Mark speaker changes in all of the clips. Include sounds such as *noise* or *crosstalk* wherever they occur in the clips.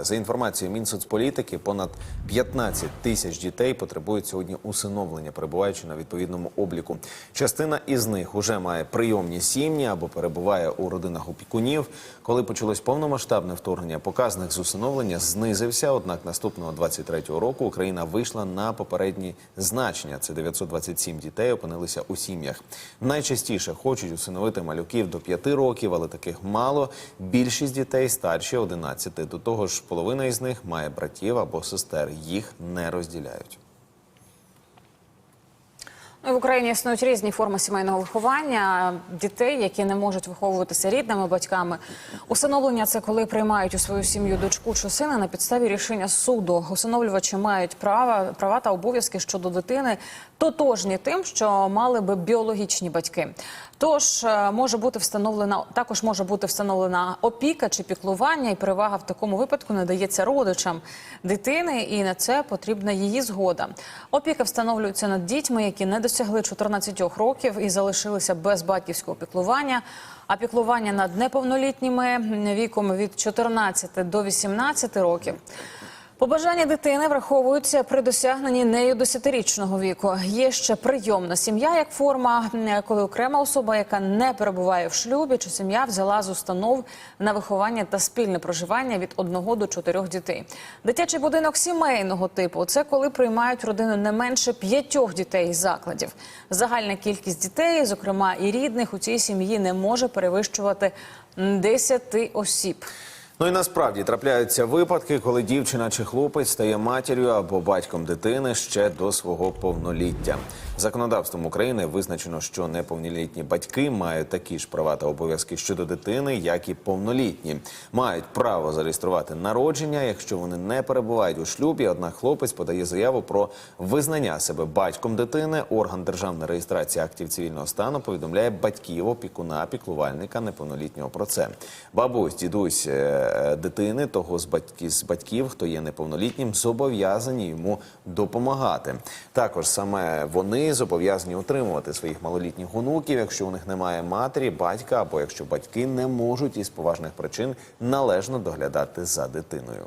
Speaker 1: За інформацією Мінсоцполітики, понад 15 тисяч дітей потребують сьогодні усиновлення, перебуваючи на відповідному обліку. Частина із них уже має прийомні сім'ї або перебуває у родинах опікунів. Коли почалось повномасштабне вторгнення, показник з усиновлення знизився. Однак наступного 23-го року Україна вийшла на попередні значення. Це 927 дітей опинилися у сім'ях. Найчастіше хочуть усиновити малюків до 5 років, але таких мало. Більшість дітей старші 11. До того ж, половина із них має братів або сестер. Їх не розділяють.
Speaker 2: Ну, В Україні існують різні форми сімейного виховання дітей, які не можуть виховуватися рідними батьками. Усиновлення це коли приймають у свою сім'ю дочку чи сина на підставі рішення суду. Усиновлювачі мають права, права та обов'язки щодо дитини тотожні тим, що мали би біологічні батьки. Тож е, може бути встановлена також може бути встановлена опіка чи піклування, і перевага в такому випадку надається родичам дитини, і на це потрібна її згода. Опіка встановлюється над дітьми, які не досягли 14 років і залишилися без батьківського піклування. А піклування над неповнолітніми віком від 14 до 18 років. Побажання дитини враховуються при досягненні нею десятирічного віку. Є ще прийомна сім'я як форма, коли окрема особа, яка не перебуває в шлюбі, чи сім'я взяла з установ на виховання та спільне проживання від одного до чотирьох дітей. Дитячий будинок сімейного типу це коли приймають родину не менше п'ятьох дітей із закладів. Загальна кількість дітей, зокрема і рідних, у цій сім'ї не може перевищувати м, 10 осіб.
Speaker 1: Ну і насправді трапляються випадки, коли дівчина чи хлопець стає матір'ю або батьком дитини ще до свого повноліття. Законодавством України визначено, що неповнолітні батьки мають такі ж права та обов'язки щодо дитини, як і повнолітні. Мають право зареєструвати народження, якщо вони не перебувають у шлюбі. Однак хлопець подає заяву про визнання себе батьком дитини. Орган державної реєстрації актів цивільного стану повідомляє батьків, опікуна, піклувальника неповнолітнього про це. Бабусь, дідусь е, дитини, того з батьків, з батьків, хто є неповнолітнім, зобов'язані йому допомагати. Також саме вони зобов'язані утримувати своїх малолітніх онуків, якщо у них немає матері, батька або якщо батьки не можуть із поважних причин належно доглядати за дитиною.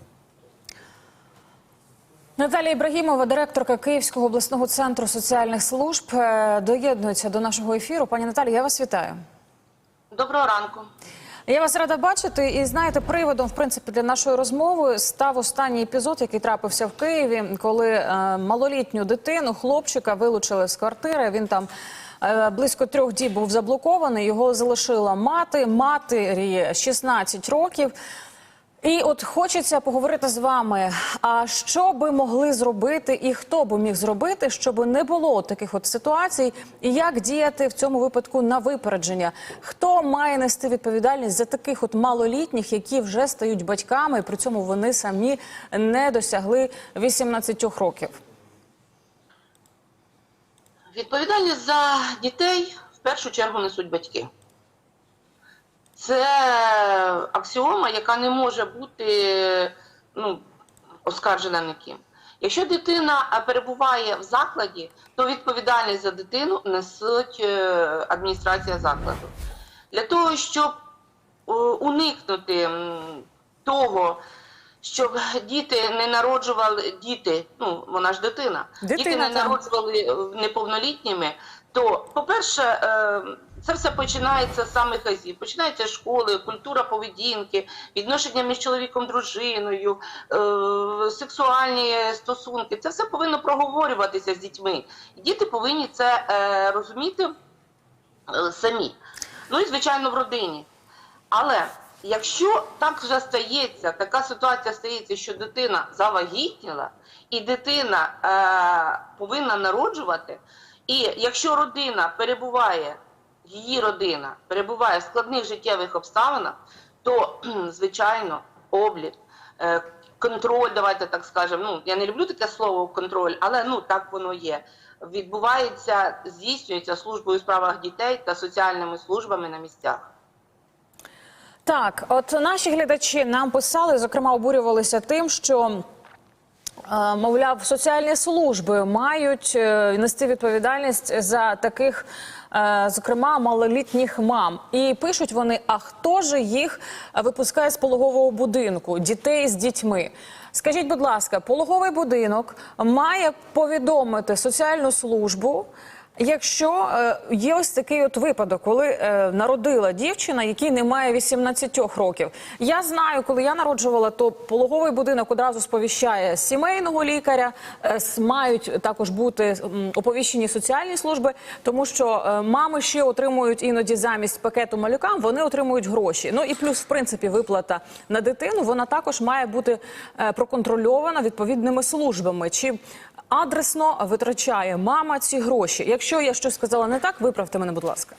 Speaker 2: Наталія Ібрагімова, директорка Київського обласного центру соціальних служб, е, доєднується до нашого ефіру. Пані Наталі, я вас вітаю.
Speaker 3: Доброго ранку.
Speaker 2: Я вас рада бачити. І знаєте, приводом в принципі для нашої розмови став останній епізод, який трапився в Києві, коли е, малолітню дитину, хлопчика, вилучили з квартири. Він там. е, Близько трьох діб був заблокований. Його залишила мати. Матері 16 років. І от хочеться поговорити з вами. А що би могли зробити, і хто би міг зробити, щоб не було таких от ситуацій, і як діяти в цьому випадку на випередження? Хто має нести відповідальність за таких от малолітніх, які вже стають батьками, і при цьому вони самі не досягли 18 років?
Speaker 3: Відповідальність за дітей в першу чергу несуть батьки. Це аксіома, яка не може бути ну, оскаржена ніким. Якщо дитина е, перебуває в закладі, то відповідальність за дитину несуть е, адміністрація закладу. Для того, щоб е, уникнути того, щоб діти не народжували діти, ну вона ж дитина,
Speaker 2: Дитина,
Speaker 3: діти не народжували неповнолітніми, то, по-перше, це все починається з самих азів. Починається з школи, культура поведінки, відношення між чоловіком, дружиною, е, сексуальні стосунки. Це все повинно проговорюватися з дітьми. Діти повинні це е, розуміти е, самі. Ну і звичайно в родині. Але якщо так вже стається, така ситуація стається, що дитина завагітніла, і дитина е, повинна народжувати, і якщо родина перебуває, її родина перебуває в складних життєвих обставинах, то звичайно облік, е, контроль, давайте так скажемо. Ну я не люблю таке слово контроль, але ну так воно є. Відбувається, здійснюється службою у справах дітей та соціальними службами на місцях.
Speaker 2: Так, от наші глядачі нам писали, зокрема, обурювалися тим, що. Мовляв, соціальні служби мають е, нести відповідальність за таких е, зокрема малолітніх мам. І пишуть вони: а хто ж їх випускає з пологового будинку? Дітей з дітьми. Скажіть, будь ласка, пологовий будинок має повідомити соціальну службу. Якщо е, є ось такий от випадок, коли е, народила дівчина, якій немає 18 років. Я знаю, коли я народжувала, то пологовий будинок одразу сповіщає сімейного лікаря, е, мають також бути оповіщені соціальні служби, тому що мами ще отримують іноді замість пакету малюкам, вони отримують гроші. Ну і плюс, в принципі, виплата на дитину вона також має бути проконтрольована відповідними службами. Чи адресно витрачає мама ці гроші? Якщо я щось сказала не так, виправте мене, будь ласка.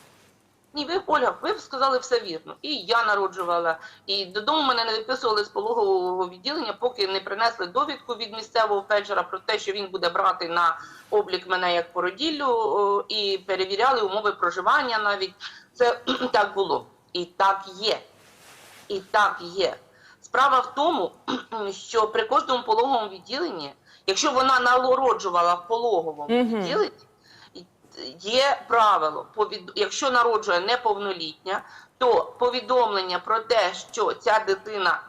Speaker 3: Ні, ви Ольга, ви сказали все вірно. І я народжувала, і додому мене не виписували з пологового відділення, поки не принесли довідку від місцевого фельдшера про те, що він буде брати на облік мене як породіллю, і перевіряли умови проживання. Навіть це *clears throat* так було. І так є. І так є. Справа в тому, *clears throat* що при кожному пологовому відділенні, якщо вона народжувала в пологовому
Speaker 2: Мгм.
Speaker 3: відділенні, є правило, якщо народжує неповнолітня, то повідомлення про те, що ця дитина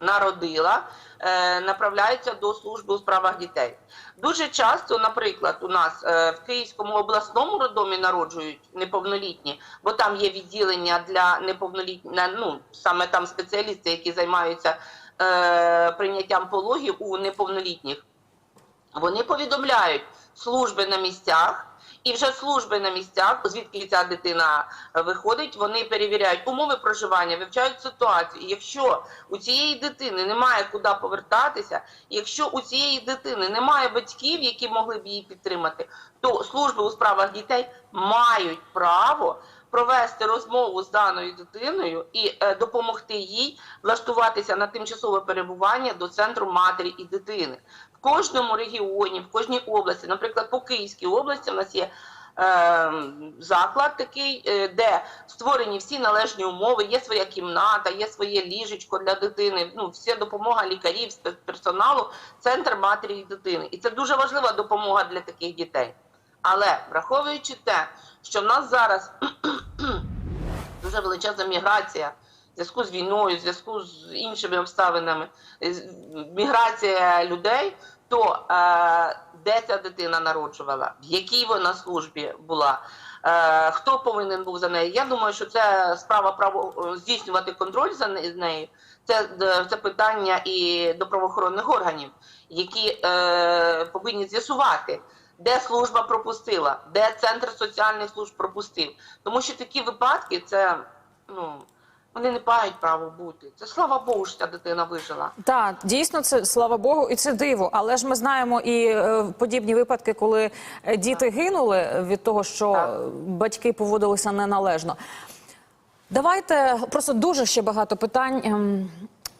Speaker 3: народила, е, направляється до служби у справах дітей. Дуже часто, наприклад, у нас е, в Київському обласному роддомі народжують неповнолітні, бо там є відділення для неповнолітніх, ну саме там спеціалісти, які займаються е, прийняттям пологів у неповнолітніх. Вони повідомляють служби на місцях, і вже служби на місцях, звідки ця дитина виходить, вони перевіряють умови проживання, вивчають ситуацію. І якщо у цієї дитини немає куди повертатися, якщо у цієї дитини немає батьків, які могли б її підтримати, то служби у справах дітей мають право провести розмову з даною дитиною і е, допомогти їй влаштуватися на тимчасове перебування до центру матері і дитини. Кожному регіоні, в кожній області, наприклад, по Київській області, в нас є е, заклад такий, е, де створені всі належні умови, є своя кімната, є своє ліжечко для дитини, ну, вся допомога лікарів, спецперсоналу, центр матері і дитини. І це дуже важлива допомога для таких дітей. Але враховуючи те, що в нас зараз *clears throat* дуже величезна міграція зв'язку з війною, зв'язку з іншими обставинами, міграція людей, то е, де ця дитина народжувала, в якій вона службі була, е, хто повинен був за нею. Я думаю, що це справа право здійснювати контроль за не- нею. Це, е, це питання і до правоохоронних органів, які е, повинні з'ясувати. Де служба пропустила, де центр соціальних служб пропустив. Тому що такі випадки це ну вони не мають права бути. Це слава Богу, що ця дитина вижила.
Speaker 2: Так, дійсно, це слава Богу, і це диво. Але ж ми знаємо і е, подібні випадки, коли е, діти гинули від того, що
Speaker 3: Так.
Speaker 2: батьки поводилися неналежно. Давайте просто дуже ще багато питань.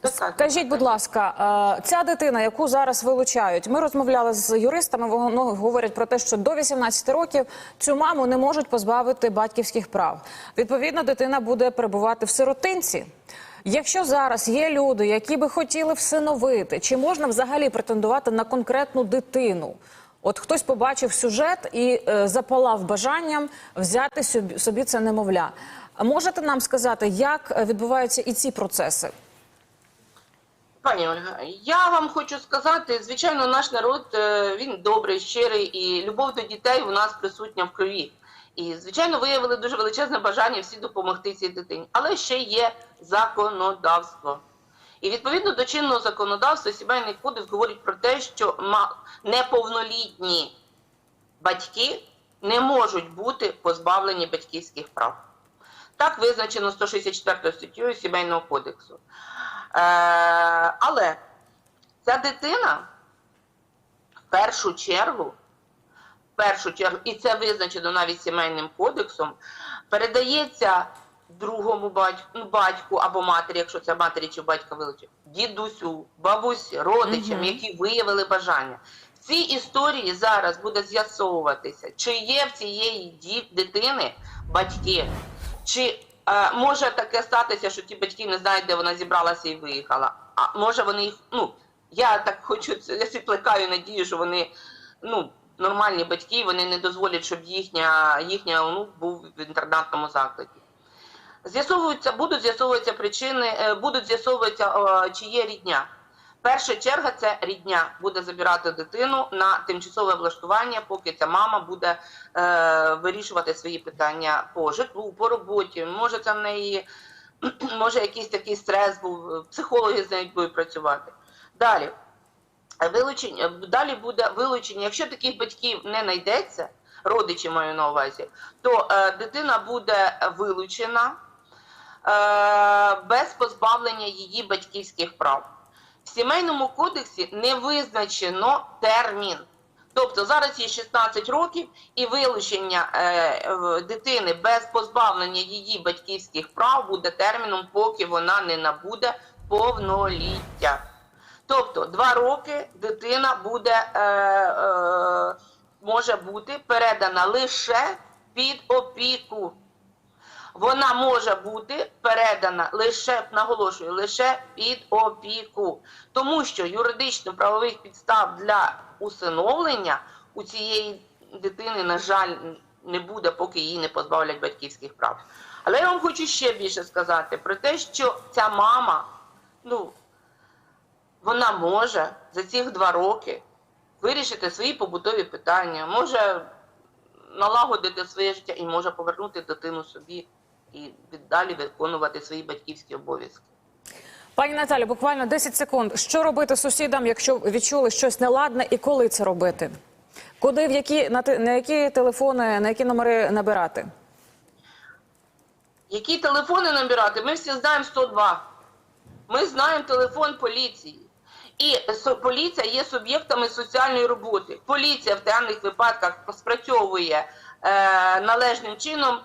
Speaker 2: Скажіть, будь ласка, е, ця дитина, яку зараз вилучають, ми розмовляли з юристами. Вони говорять про те, що до 18 років цю маму не можуть позбавити батьківських прав. Відповідно, дитина буде перебувати в сиротинці. Якщо зараз є люди, які би хотіли всиновити, чи можна взагалі претендувати на конкретну дитину? От хтось побачив сюжет і е, запалав бажанням взяти собі, собі це немовля. Можете нам сказати, як е, відбуваються і ці процеси?
Speaker 3: Пані Ольга, я вам хочу сказати, звичайно, наш народ е, він добрий, щирий, і любов до дітей у нас присутня в крові. І, звичайно, виявили дуже величезне бажання всі допомогти цій дитині. Але ще є законодавство. І відповідно до чинного законодавства, сімейний кодекс говорить про те, що неповнолітні батьки не можуть бути позбавлені батьківських прав. Так визначено 164 статтею Сімейного кодексу. Е, але ця дитина в першу чергу, в першу чергу, і це визначено навіть сімейним кодексом, передається другому батьку, ну, батьку або матері, якщо це матері чи батька вилучить, дідусю, бабусі, родичам, які виявили бажання. В цій історії зараз буде з'ясовуватися, чи є в цієї дитини батьки, чи може таке статися, що ті батьки не знають, де вона зібралася і виїхала. А може вони їх, ну я так хочу, я сі надію, що вони ну нормальні батьки, вони не дозволять, щоб їхня, їхня онук був в інтернатному закладі. З'ясовуються, будуть з'ясовуватися причини, е, будуть з'ясовуватися, е, чи є рідня. Перша черга це рідня буде забирати дитину на тимчасове влаштування, поки ця мама буде е, вирішувати свої питання по житлу, по роботі. Може, це в неї *clears throat* може якийсь такий стрес був, психологи з нею будуть працювати. Далі. Вилучення, далі буде вилучення. Якщо таких батьків не знайдеться, родичі маю на увазі, то е, дитина буде вилучена е, без позбавлення її батьківських прав. В сімейному кодексі не визначено термін. Тобто зараз їй 16 років і вилучення е, дитини без позбавлення її батьківських прав буде терміном, поки вона не набуде повноліття. Тобто два роки дитина буде, е, е, може бути передана лише під опіку. Вона може бути передана лише, наголошую, лише під опіку. Тому що юридично-правових підстав для усиновлення у цієї дитини, на жаль, не буде, поки її не позбавлять батьківських прав. Але я вам хочу ще більше сказати про те, що ця мама, ну, вона може за ці два роки вирішити свої побутові питання, може налагодити своє життя і може повернути дитину собі і далі виконувати свої батьківські обов'язки.
Speaker 2: Пані Наталі, буквально 10 секунд. Що робити сусідам, якщо відчули щось неладне, і коли це робити? Куди в які на, на які телефони, на які номери набирати?
Speaker 3: Які телефони набирати? Ми всі знаємо 102. Ми знаємо телефон поліції. І поліція є суб'єктами соціальної роботи. Поліція в даних випадках спрацьовує е, належним чином.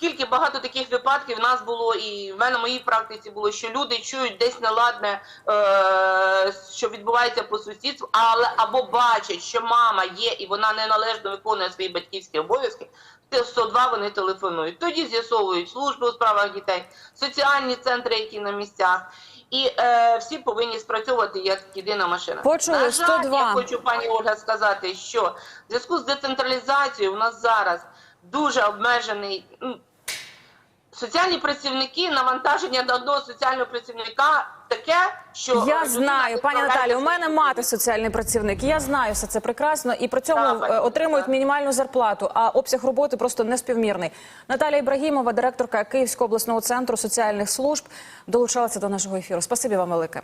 Speaker 3: Скільки багато таких випадків в нас було, і в мене в моїй практиці було, що люди чують десь неладне, е, що відбувається по сусідству, але або бачать, що мама є і вона неналежно виконує свої батьківські обов'язки. Те 102 вони телефонують. Тоді з'ясовують служби у справах дітей, соціальні центри, які на місцях. І е, всі повинні спрацьовувати як єдина машина.
Speaker 2: Почули,
Speaker 3: на жаль,
Speaker 2: 102.
Speaker 3: я хочу пані Ольга сказати, що в зв'язку з децентралізацією у нас зараз дуже обмежений. м, Соціальні працівники навантаження на одного соціального працівника таке, що
Speaker 2: Я знаю, пані Наталі. У мене мати соціальний працівник. Я знаю все це прекрасно, і при цьому е, отримують мінімальну зарплату, а обсяг роботи просто неспівмірний. Наталія Ібрагімова, директорка Київського обласного центру соціальних служб, долучалася до нашого ефіру. Спасибі вам велике.